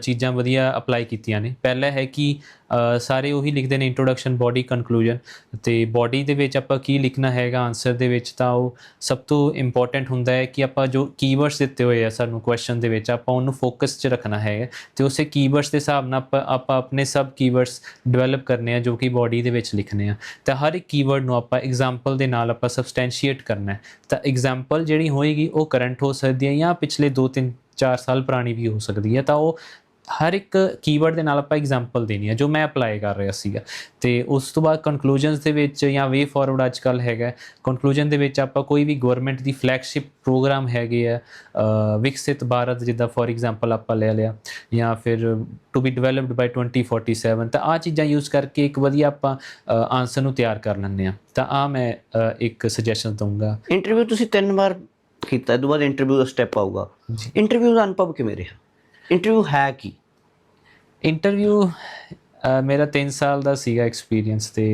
ਚੀਜ਼ਾਂ ਵਧੀਆ ਅਪਲਾਈ ਕੀਤੀਆਂ ਨੇ। ਪਹਿਲਾ ਹੈ ਕਿ ਸਾਰੇ ਉਹੀ ਲਿਖਦੇ ਨੇ ਇੰਟਰੋਡਕਸ਼ਨ ਬੋਡੀ ਕਨਕਲੂਜਨ ਤੇ ਬੋਡੀ ਦੇ ਵਿੱਚ ਆਪਾਂ ਕੀ ਲਿਖਣਾ ਹੈਗਾ ਆਨਸਰ ਦੇ ਵਿੱਚ ਤਾਂ ਉਹ ਸਭ ਤੋਂ ਇੰਪੋਰਟੈਂਟ ਹੁੰਦਾ ਹੈ ਕਿ ਆਪਾਂ ਜੋ ਕੀਵਰਡਸ ਦਿੱਤੇ ਹੋਏ ਆ ਸਾਨੂੰ ਕੁਐਸਚਨ ਦੇ ਵਿੱਚ, ਆਪਾਂ ਉਹਨੂੰ ਫੋਕਸ 'ਚ ਰੱਖਣਾ ਹੈ ਤੇ ਉਸੇ ਕੀਵਰਡਸ ਦੇ ਹਿਸਾਬ ਨਾਲ ਆਪਾਂ ਆਪਾਂ ਆਪਣੇ ਸਬ ਕੀਵਰਡਸ ਡਿਵੈਲਪ ਕਰਨੇ ਆ ਜੋ ਕਿ ਬੋਡੀ ਦੇ ਵਿੱਚ ਲਿਖਣੇ ਆ। ਤਾਂ ਹਰ ਇੱਕ ਕੀਵਰਡ ਨੂੰ ਆਪਾਂ ਐਗਜ਼ਾਮਪਲ ਦੇ ਨਾਲ ਆਪਾਂ ਸਬਸਟੈਂਸ਼ੀਏਟ ਕਰਨਾ ਹੈ। ਤਾਂ ਐਗਜ਼ਾਮਪਲ ਜਿਹੜੀ ਹੋਏਗੀ ਉਹ ਕਰੰਟ ਹੋ ਸਕਦੀ ਹੈ ਜਾਂ ਪਿਛਲੇ 2-3 4 ਸਾਲ ਪੁਰਾਣੀ ਵੀ ਹੋ ਸਕਦੀ ਹੈ। ਤਾਂ ਉਹ ਹਰ ਇੱਕ ਕੀਵਰਡ ਦੇ ਨਾਲ ਆਪਾਂ ਐਗਜ਼ਾਮਪਲ ਦੇਣੀ ਹੈ ਜੋ ਮੈਂ ਅਪਲਾਈ ਕਰ ਰਿਹਾ ਸੀਗਾ। ਤੇ ਉਸ ਤੋਂ ਬਾਅਦ ਕਨਕਲੂਜਨਸ ਦੇ ਵਿੱਚ ਜਾਂ ਵੇ ਫਾਰਵਰਡ ਅੱਜ ਕੱਲ ਹੈਗਾ ਕਨਕਲੂਜਨ ਦੇ ਵਿੱਚ ਆਪਾਂ ਕੋਈ ਵੀ ਗਵਰਨਮੈਂਟ ਦੀ ਫਲੈਗਸ਼ਿਪ ਪ੍ਰੋਗਰਾਮ ਹੈਗੇ ਆ ਵਿਕਸਿਤ ਭਾਰਤ ਜਿੱਦਾਂ ਫੋਰ ਐਗਜ਼ਾਮਪਲ ਆਪਾਂ ਲੈ ਲਿਆ ਜਾਂ ਫਿਰ ਟੂ ਬੀ ਡਿਵੈਲਪਡ ਬਾਈ 2047 ਤਾਂ ਆ ਚੀਜ਼ਾਂ ਯੂਜ਼ ਕਰਕੇ ਇੱਕ ਵਧੀਆ ਆਪਾਂ ਆਨਸਰ ਨੂੰ ਤਿਆਰ ਕਰ ਲੈਂਦੇ ਆ। ਤਾਂ ਆ ਮੈਂ ਇੱਕ ਸੁਜੈਸ਼ਨ ਦਊਂਗਾ। ਇੰਟਰਵਿਊ ਤੁਸੀਂ ਤਿੰਨ ਵਾਰ ਕੀਤਾ ਤੋਂ ਬਾਅਦ ਇੰਟਰਵਿਊ ਦਾ ਸਟੈਪ ਆਊਗਾ। ਇੰਟਰਵਿਊ ਦਾ ਅਨੁਭਵ ਕਿਵੇਂ ਰਿਹਾ? ਇੰਟਰਵਿਊ ਹੈ ਕੀ? ਇੰਟਰਵਿਊ ਮੇਰਾ 3 ਸਾਲ ਦਾ ਸੀਗਾ ਐਕਸਪੀਰੀਅੰਸ ਤੇ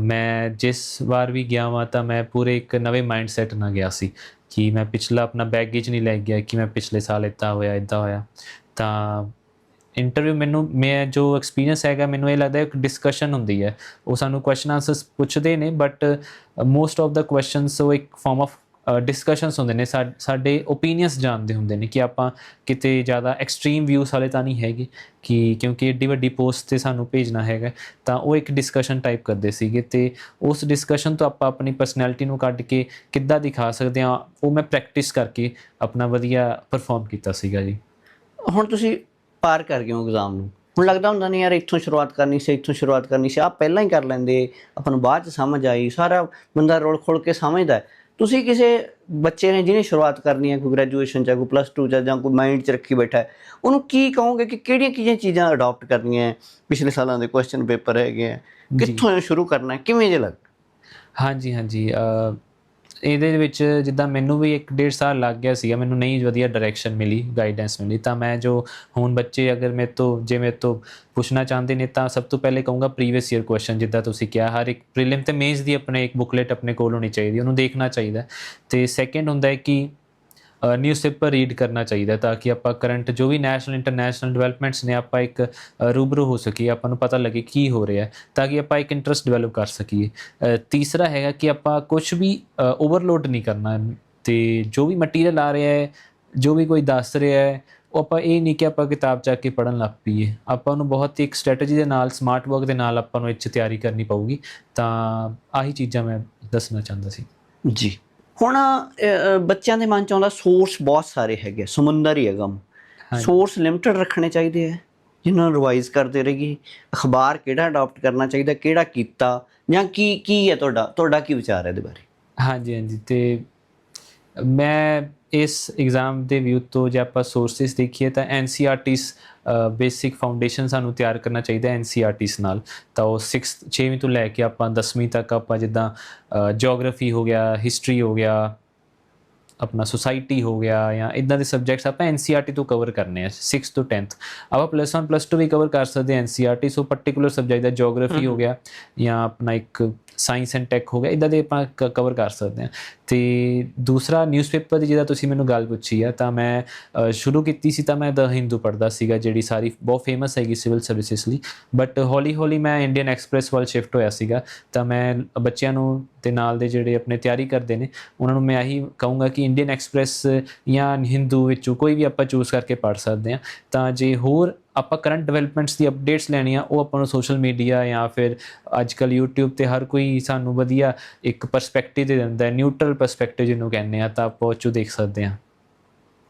ਮੈਂ ਜਿਸ ਵਾਰ ਵੀ ਗਿਆ ਵਾਂ ਤਾਂ ਮੈਂ ਪੂਰੇ ਇੱਕ ਨਵੇਂ ਮਾਈਂਡਸੈਟ ਨਾਲ ਗਿਆ ਸੀ ਕਿ ਮੈਂ ਪਿਛਲਾ ਆਪਣਾ ਬੈਗੇਜ ਨਹੀਂ ਲੈ ਗਿਆ ਕਿ ਮੈਂ ਪਿਛਲੇ ਸਾਲ ਇੱਦਾਂ ਹੋਇਆ ਇੱਦਾਂ ਹੋਇਆ। ਤਾਂ ਇੰਟਰਵਿਊ ਮੈਨੂੰ, ਮੈਂ ਜੋ ਐਕਸਪੀਰੀਅੰਸ ਹੈਗਾ, ਮੈਨੂੰ ਇਹ ਲੱਗਦਾ ਇੱਕ ਡਿਸਕਸ਼ਨ ਹੁੰਦੀ ਹੈ। ਉਹ ਸਾਨੂੰ ਕੁਐਸਚਨ ਆਨਸਰਸ ਪੁੱਛਦੇ ਨੇ but most of the questions ਉਹ ਇੱਕ ਫਾਰਮ ਆਫ ਡਿਸਕਸ਼ਨਸ ਹੁੰਦੇ ਨੇ, ਸਾ- ਸਾਡੇ ਓਪੀਨੀਅਨਸ ਜਾਣਦੇ ਹੁੰਦੇ ਨੇ ਕਿ ਆਪਾਂ ਕਿਤੇ ਜ਼ਿਆਦਾ ਐਕਸਟ੍ਰੀਮ ਵਿਊਸ ਵਾਲੇ ਤਾਂ ਨਹੀਂ ਹੈਗੇ ਕਿ ਕਿਉਂਕਿ ਏਡੀ ਵੱਡੀ ਪੋਸਟ ਤੇ ਸਾਨੂੰ ਭੇਜਣਾ ਹੈਗਾ। ਤਾਂ ਉਹ ਇੱਕ ਡਿਸਕਸ਼ਨ ਟਾਈਪ ਕਰਦੇ ਸੀਗੇ ਤੇ ਉਸ ਡਿਸਕਸ਼ਨ ਤੋਂ ਆਪਾਂ ਆਪਣੀ ਪਰਸਨੈਲਿਟੀ ਨੂੰ ਕੱਢ ਕੇ ਕਿੱਦਾਂ ਦਿਖਾ ਸਕਦੇ ਹਾਂ, ਉਹ ਮੈਂ ਪ੍ਰੈਕਟਿਸ ਕਰਕੇ ਆਪਣਾ ਵਧੀਆ ਪਰਫਾਰਮ ਕੀਤਾ ਸੀਗਾ ਜੀ। ਹੁਣ ਤੁਸੀਂ ਪਾਰ ਕਰ ਗਏ ਹੋ ਐਗਜ਼ਾਮ ਨੂੰ। ਹੁਣ ਲੱਗਦਾ ਹੁੰਦਾ ਨਹੀਂ ਯਾਰ ਇੱਥੋਂ ਸ਼ੁਰੂਆਤ ਕਰਨੀ ਸੀ, ਇੱਥੋਂ ਸ਼ੁਰੂਆਤ ਕਰਨੀ ਸੀ ਆਪ ਪਹਿਲਾਂ ਹੀ ਕਰ ਲੈਂਦੇ, ਆਪਾਂ ਨੂੰ ਬਾਅਦ ਚ ਸਮਝ ਆਈ, ਸਾਰਾ ਬੰਦਾ ਰੋਲ ਖੋਲ ਕੇ ਸਮਝਦਾ ਤੁਸੀਂ ਕਿਸੇ ਬੱਚੇ ਨੇ ਜਿਹਨੇ ਸ਼ੁਰੂਆਤ ਕਰਨੀ ਹੈ ਕੋਈ ਗ੍ਰੈਜੂਏਸ਼ਨ ਚ ਕੋਈ ਪਲੱਸ 2 ਚ ਜਾਂ ਕੋਈ ਮਾਈਂਡ ਚ ਰੱਖੀ ਬੈਠਾ ਹੈ ਉਹਨੂੰ ਕੀ ਕਹੋਗੇ ਕਿ ਕਿਹੜੀਆਂ ਕਿਹੜੀਆਂ ਚੀਜ਼ਾਂ ਅਡਾਪਟ ਕਰਨੀਆਂ ਹੈ? ਪਿਛਲੇ ਸਾਲਾਂ ਦੇ ਕੁਐਸਚਨ ਪੇਪਰ ਹੈਗੇ ਆ ਕਿੱਥੋਂ ਸ਼ੁਰੂ ਕਰਨਾ ਹੈ? ਕਿਵੇਂ ਜੇ ਲੱਗ? ਹਾਂਜੀ ਹਾਂਜੀ ਇਹਦੇ ਵਿੱਚ ਜਿੱਦਾਂ ਮੈਨੂੰ ਵੀ ਇੱਕ ਡੇਢ ਸਾਲ ਲੱਗ ਗਿਆ ਸੀਗਾ, ਮੈਨੂੰ ਨਹੀਂ ਵਧੀਆ ਡਾਇਰੈਕਸ਼ਨ ਮਿਲੀ ਗਾਈਡੈਂਸ ਮਿਲੀ, ਤਾਂ ਮੈਂ ਜੋ ਹੁਣ ਬੱਚੇ ਅਗਰ ਮੇਰੇ ਤੋਂ, ਜੇ ਮੇਰੇ ਤੋਂ ਪੁੱਛਣਾ ਚਾਹੁੰਦੇ ਨੇ ਤਾਂ ਸਭ ਤੋਂ ਪਹਿਲੇ ਕਹੂੰਗਾ ਪ੍ਰੀਵੀਅਸ ਈਅਰ ਕੁਐਸਚਨ ਜਿੱਦਾਂ ਤੁਸੀਂ ਕਿਹਾ, ਹਰ ਇੱਕ ਪ੍ਰੀਲਿਮ ਤੇ ਮੇਨਸ ਦੀ ਆਪਣੇ ਇੱਕ ਬੁਕਲੇਟ ਆਪਣੇ ਕੋਲ ਹੋਣੀ ਚਾਹੀਦੀ, ਉਹਨੂੰ ਦੇਖਣਾ ਚਾਹੀਦਾ। ਤੇ ਸੈਕੰਡ ਹੁੰਦਾ ਹੈ ਕਿ ਨਿਊਜ਼ਪੇਪਰ ਰੀਡ ਕਰਨਾ ਚਾਹੀਦਾ ਤਾਂ ਕਿ ਆਪਾਂ ਕਰੰਟ ਜੋ ਵੀ ਨੈਸ਼ਨਲ ਇੰਟਰਨੈਸ਼ਨਲ ਡਿਵੈਲਪਮੈਂਟਸ ਨੇ, ਆਪਾਂ ਇੱਕ ਰੂਬਰੂ ਹੋ ਸਕੀਏ, ਆਪਾਂ ਨੂੰ ਪਤਾ ਲੱਗੇ ਕੀ ਹੋ ਰਿਹਾ ਹੈ, ਤਾਂ ਕਿ ਆਪਾਂ ਇੱਕ ਇੰਟਰਸਟ ਡਿਵੈਲਪ ਕਰ ਸਕੀਏ। ਤੀਸਰਾ ਹੈਗਾ ਕਿ ਆਪਾਂ ਕੁਝ ਵੀ ਓਵਰਲੋਡ ਨਹੀਂ ਕਰਨਾ। ਤੇ ਜੋ ਵੀ ਮਟੀਰੀਅਲ ਆ ਰਿਹਾ ਹੈ, ਜੋ ਵੀ ਕੋਈ ਦੱਸ ਰਿਹਾ ਹੈ, ਉਹ ਆਪਾਂ ਇਹ ਨਹੀਂ ਕਿ ਆਪਾਂ ਕਿਤਾਬ ਚੱਕ ਕੇ ਪੜਨ ਲੱਗ ਪਈਏ। ਆਪਾਂ ਨੂੰ ਬਹੁਤ ਹੀ ਇੱਕ ਸਟ੍ਰੈਟਜੀ ਦੇ ਨਾਲ ਸਮਾਰਟ ਵਰਕ ਦੇ ਨਾਲ ਆਪਾਂ ਨੂੰ ਇਹ 'ਚ ਤਿਆਰੀ ਕਰਨੀ ਪਊਗੀ। ਤਾਂ ਆਹੀ ਚੀਜ਼ਾਂ ਮੈਂ ਦੱਸਣਾ ਚਾਹੁੰਦਾ ਸੀ। ਜੀ। ਹੁਣ ਬੱਚਿਆਂ ਦੇ ਮਨ ਚ ਆਉਂਦਾ ਸੋਰਸ ਬਹੁਤ ਸਾਰੇ ਹੈਗੇ ਸਮੁੰਦਰ ਹੀ ਹੈਗਾ। ਸੋਰਸ ਲਿਮਟਿਡ ਰੱਖਣੇ ਚਾਹੀਦੇ ਆ ਜਿਨ੍ਹਾਂ ਨੂੰ ਰਿਵਾਈਜ਼ ਕਰਦੇ ਰਹੀਏ ਅਖਬਾਰ ਕਿਹੜਾ ਅਡਾਪਟ ਕਰਨਾ ਚਾਹੀਦਾ ਕਿਹੜਾ ਕੀਤਾ ਜਾਂ ਕੀ ਕੀ ਹੈ ਤੁਹਾਡਾ ਤੁਹਾਡਾ ਕੀ ਵਿਚਾਰ ਹੈ ਇਹਦੇ ਬਾਰੇ ਹਾਂਜੀ ਹਾਂਜੀ ਤੇ ਮੈਂ ਇਸ ਐਗਜ਼ਾਮ ਦੇ ਵਿਊ ਤੋਂ ਜੇ ਆਪਾਂ ਸੋਰਸਸ ਦੇਖੀਏ ਤਾਂ ਐਨਸੀਆਰਟੀਸ ਬੇਸਿਕ ਫਾਊਂਡੇਸ਼ਨ ਸਾਨੂੰ ਤਿਆਰ ਕਰਨਾ ਚਾਹੀਦਾ ਐਨਸੀਆਰਟੀਸ ਨਾਲ। ਤਾਂ ਉਹ 6 6ਵੀਂ ਤੋਂ ਲੈ ਕੇ ਆਪਾਂ 10ਵੀਂ ਤੱਕ ਆਪਾਂ ਜਿੱਦਾਂ ਜੀਓਗ੍ਰਾਫੀ ਹੋ ਗਿਆ ਹਿਸਟਰੀ ਹੋ ਗਿਆ ਆਪਣਾ ਸੁਸਾਇਟੀ ਹੋ ਗਿਆ ਜਾਂ ਇਦਾਂ ਦੇ ਸਬਜੈਕਟਸ ਆਪਾਂ ਐਨਸੀਆਰਟੀ ਤੋਂ ਕਵਰ ਕਰਨੇ ਆ 6 ਤੋਂ 10th ਆਪਾਂ ਪਲੱਸ 1 ਪਲੱਸ 2 ਵੀ ਕਵਰ ਕਰ ਸਕਦੇ ਹਾਂ ਐਨਸੀਆਰਟੀ ਸੋ ਪਾਰਟਿਕੂਲਰ ਸਬਜੈਕਟ ਦਾ ਜੀਓਗ੍ਰਾਫੀ ਹੋ ਗਿਆ ਜਾਂ ਆਪਣਾ ਇੱਕ ਸਾਇੰਸ ਐਂਡ ਟੈਕ ਹੋ ਗਿਆ ਇਦਾਂ ਦੇ ਆਪਾਂ ਕਵਰ ਕਰ ਸਕਦੇ ਹਾਂ। ਤੇ ਦੂਸਰਾ ਨਿਊਜ਼ਪੇਪਰ ਦੀ ਜਿਹਦਾ ਤੁਸੀਂ ਮੈਨੂੰ ਗੱਲ ਪੁੱਛੀ ਆ, ਤਾਂ ਮੈਂ ਸ਼ੁਰੂ ਕੀਤੀ ਸੀ ਤਾਂ ਮੈਂ ਦ ਹਿੰਦੂ ਪੜ੍ਹਦਾ ਸੀਗਾ, ਜਿਹੜੀ ਸਾਰੀ ਬਹੁਤ ਫੇਮਸ ਹੈਗੀ ਸਿਵਲ ਸਰਵਿਸਿਸ ਲਈ। ਬਟ ਹੌਲੀ ਹੌਲੀ ਮੈਂ ਇੰਡੀਅਨ ਐਕਸਪ੍ਰੈਸ ਵੱਲ ਸ਼ਿਫਟ ਹੋਇਆ ਸੀਗਾ, ਤਾਂ ਮੈਂ ਬੱਚਿਆਂ ਨੂੰ ਤੇ ਨਾਲ ਦੇ ਜਿਹੜੇ ਆਪਣੇ ਤਿਆਰੀ ਕਰਦੇ ਨੇ, ਉਹਨਾਂ ਨੂੰ ਮੈਂ ਇਹੀ ਕਹੂੰਗਾ ਕਿ ਇੰਡੀਅਨ ਐਕਸਪ੍ਰੈਸ ਜਾਂ ਹਿੰਦੂ ਵਿੱਚੋਂ ਕੋਈ ਵੀ ਆਪਾਂ ਚੂਜ਼ ਕਰਕੇ ਪੜ੍ਹ ਸਕਦੇ ਹਾਂ। ਤਾਂ ਜੇ ਹੋਰ ਆਪਾਂ ਕਰੰਟ ਡਿਵੈਲਪਮੈਂਟਸ ਦੀ ਅਪਡੇਟਸ ਲੈਣੀਆਂ ਉਹ ਆਪਾਂ ਨੂੰ ਸੋਸ਼ਲ ਮੀਡੀਆ ਜਾਂ ਫਿਰ ਅੱਜ ਕੱਲ YouTube ਤੇ ਹਰ ਕੋਈ ਸਾਨੂੰ ਵਧੀਆ ਇੱਕ ਪਰਸਪੈਕਟਿਵ ਦੇ ਦਿੰਦਾ ਹੈ ਨਿਊਟਰਲ ਪਰਸਪੈਕਟਿਵ ਜਿਹਨੂੰ ਕਹਿੰਦੇ ਆ ਤਾਂ ਆਪਾਂ ਉਹ 'ਚੋਂ ਦੇਖ ਸਕਦੇ ਹਾਂ।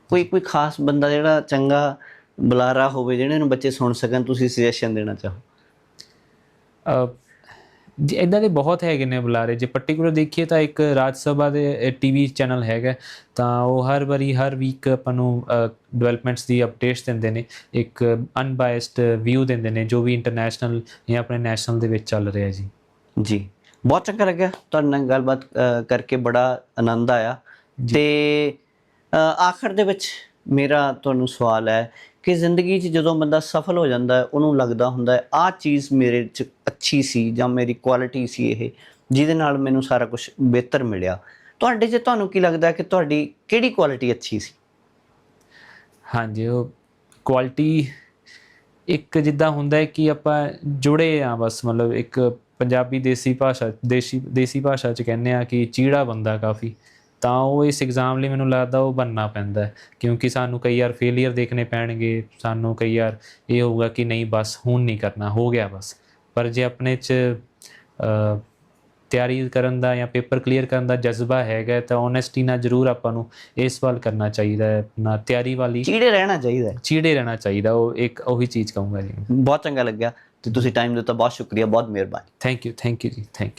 ਕੋਈ ਕੋਈ ਖਾਸ ਬੰਦਾ ਜਿਹੜਾ ਚੰਗਾ ਬੁਲਾਰਾ ਹੋਵੇ ਜਿਹੜੇ ਨੂੰ ਬੱਚੇ ਸੁਣ ਸਕਣ ਤੁਸੀਂ ਸੁਜੈਸ਼ਨ ਦੇਣਾ ਚਾਹੋ? ਇਦਾਂ ਦੇ ਬਹੁਤ ਹੈਗੇ ਨੇ ਬੁਲਾਰੇ ਜੇ ਪਾਰਟਿਕੂਲਰ ਦੇਖੀਏ ਤਾਂ ਇੱਕ ਰਾਜ ਸਭਾ ਦੇ ਟੀਵੀ ਚੈਨਲ ਹੈਗਾ ਤਾਂ ਉਹ ਹਰ ਵਾਰੀ ਹਰ ਵੀਕ ਆਪਾਂ ਨੂੰ ਡਿਵੈਲਪਮੈਂਟਸ ਦੀ ਅਪਡੇਟਸ ਦਿੰਦੇ ਨੇ ਇੱਕ ਅਨਬਾਇਸਡ ਵਿਊ ਦਿੰਦੇ ਨੇ ਜੋ ਵੀ ਇੰਟਰਨੈਸ਼ਨਲ ਜਾਂ ਆਪਣੇ ਨੈਸ਼ਨਲ ਦੇ ਵਿੱਚ ਚੱਲ ਰਿਹਾ ਜੀ। ਜੀ ਬਹੁਤ ਚੰਗਾ ਲੱਗਿਆ ਤੁਹਾਡੇ ਨਾਲ ਗੱਲਬਾਤ ਕਰਕੇ ਬੜਾ ਆਨੰਦ ਆਇਆ ਤੇ ਆਖਰ ਦੇ ਵਿੱਚ ਮੇਰਾ ਤੁਹਾਨੂੰ ਸਵਾਲ ਹੈ ਕਿ ਜ਼ਿੰਦਗੀ 'ਚ ਜਦੋਂ ਬੰਦਾ ਸਫਲ ਹੋ ਜਾਂਦਾ ਹੈ, ਉਹਨੂੰ ਲੱਗਦਾ ਹੁੰਦਾ ਹੈ, ਆਹ ਚੀਜ਼ ਮੇਰੇ 'ਚ ਅੱਛੀ ਸੀ ਜਾਂ ਮੇਰੀ ਕੁਆਲਿਟੀ ਸੀ ਇਹ, ਜਿਹਦੇ ਨਾਲ ਮੈਨੂੰ ਸਾਰਾ ਕੁਝ ਬਿਹਤਰ ਮਿਲਿਆ। ਤੁਹਾਡੇ 'ਚ ਤੁਹਾਨੂੰ ਕੀ ਲੱਗਦਾ ਕਿ ਤੁਹਾਡੀ ਕਿਹੜੀ ਕੁਆਲਿਟੀ ਅੱਛੀ ਸੀ? ਹਾਂਜੀ, ਉਹ ਕੁਆਲਿਟੀ ਇੱਕ ਜਿੱਦਾਂ ਹੁੰਦਾ ਹੈ ਕਿ ਆਪਾਂ ਜੁੜੇ ਆ ਬਸ, ਮਤਲਬ ਇੱਕ ਪੰਜਾਬੀ ਦੇਸੀ ਭਾਸ਼ਾ, ਦੇਸੀ ਦੇਸੀ ਭਾਸ਼ਾ ਚ ਕਹਿੰਦੇ ਆ ਕਿ ਚੀੜਾ ਬੰਦਾ ਕਾਫੀ। ਤਾਂ ਉਹ ਇਸ ਐਗਜ਼ਾਮ ਲਈ ਮੈਨੂੰ ਲੱਗਦਾ ਉਹ ਬੰਨਣਾ ਪੈਂਦਾ ਕਿਉਂਕਿ ਸਾਨੂੰ ਕਈ ਵਾਰ ਫੇਲਿਅਰ ਦੇਖਣੇ ਪੈਣਗੇ ਸਾਨੂੰ ਕਈ ਵਾਰ ਇਹ ਹੋਊਗਾ ਕਿ ਨਹੀਂ ਬਸ ਹੁਣ ਨਹੀਂ ਕਰਨਾ ਹੋ ਗਿਆ ਬਸ। ਪਰ ਜੇ ਆਪਣੇ ਚ ਤਿਆਰੀ ਕਰਨ ਦਾ ਜਾਂ ਪੇਪਰ ਕਲੀਅਰ ਕਰਨ ਦਾ ਜਜ਼ਬਾ ਹੈਗਾ ਤਾਂ ਓਨੈਸਟੀ ਨਾਲ ਜ਼ਰੂਰ ਆਪਾਂ ਨੂੰ ਇਸ ਵੱਲ ਕਰਨਾ ਚਾਹੀਦਾ ਹੈ ਨਾ ਤਿਆਰੀ ਵਾਲੀ ਚੀੜੇ ਰਹਿਣਾ ਚਾਹੀਦਾ ਚੀੜੇ ਰਹਿਣਾ ਚਾਹੀਦਾ ਉਹ ਇੱਕ ਉਹੀ ਚੀਜ਼ ਕਹੂੰਗਾ ਜੀ ਬਹੁਤ ਚੰਗਾ ਲੱਗਿਆ ਤੇ ਤੁਸੀਂ ਟਾਈਮ ਦਿੱਤਾ ਬਹੁਤ ਸ਼ੁਕਰੀਆ ਬਹੁਤ ਮਿਹਰਬਾਨੀ। Thank you thank you ji thank you